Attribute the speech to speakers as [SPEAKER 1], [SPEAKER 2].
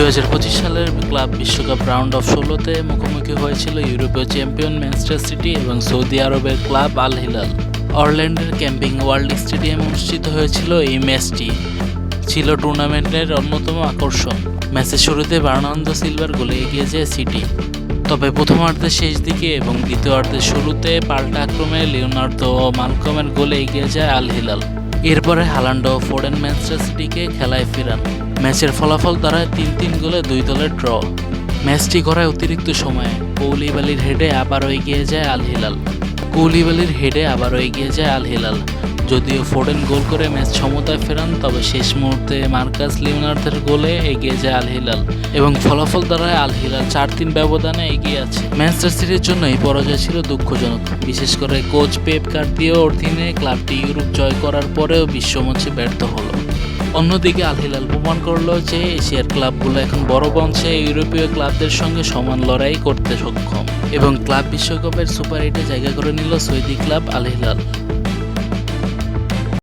[SPEAKER 1] দুই হাজার পঁচিশ সালের ক্লাব বিশ্বকাপ রাউন্ড অফ ষোলোতে মুখোমুখি হয়েছিল ইউরোপীয় চ্যাম্পিয়ন ম্যানচেস্টার সিটি এবং সৌদি আরবের ক্লাব আল হিলাল। অরল্যান্ডের ক্যাম্পিং ওয়ার্ল্ড স্টেডিয়ামে অনুষ্ঠিত হয়েছিল এই ম্যাচটি। ছিল টুর্নামেন্টের অন্যতম আকর্ষণ। ম্যাচের শুরুতে বার্নান্দো সিলভার গোলে এগিয়ে যায় সিটি। তবে প্রথমার্ধের শেষ দিকে এবং দ্বিতীয়ার্ধের শুরুতে পাল্টা আক্রমে লিওনার্দো ও মালকমের গোলে এগিয়ে যায় আল হিলাল। এরপরে হালান্ডো ফোর্ডেন ম্যানচেস্টার সিটিকে খেলায় ফেরান। ম্যাচের ফলাফল দাঁড়ায় তিন তিন গোলে দুই দলের ড্র। ম্যাচটি গড়ায় অতিরিক্ত সময়ে কৌলিবালির হেডে আবারও এগিয়ে যায় আল হিলাল কৌলিবালির হেডে আবারও এগিয়ে যায় আল হিলাল যদিও ফোর্ডেন গোল করে ম্যাচ সমতায় ফেরান, তবে শেষ মুহূর্তে মার্কাস লিওনার্দের গোলে এগিয়ে যায় আল হিলাল এবং ফলাফল দ্বারায় আল হিলাল চার তিন ব্যবধানে এগিয়ে আছে। ম্যানচেস্টার সিটির জন্য এই পরাজয় ছিল দুঃখজনক। বিশেষ করে কোচ পেপ কার্দিও অধীনে ক্লাবটি ইউরোপ জয় করার পরেও বিশ্বমঞ্চে ব্যর্থ হলো। অন্যদিকে আল হিলাল প্রমাণ করল যে এশিয়ার ক্লাবগুলো এখন বড় বংশে ইউরোপীয় ক্লাবদের সঙ্গে সমান লড়াই করতে সক্ষম। এবং ক্লাব বিশ্বকাপের সুপার এইটে জায়গা করে নিল সৌদি ক্লাব আল হিলাল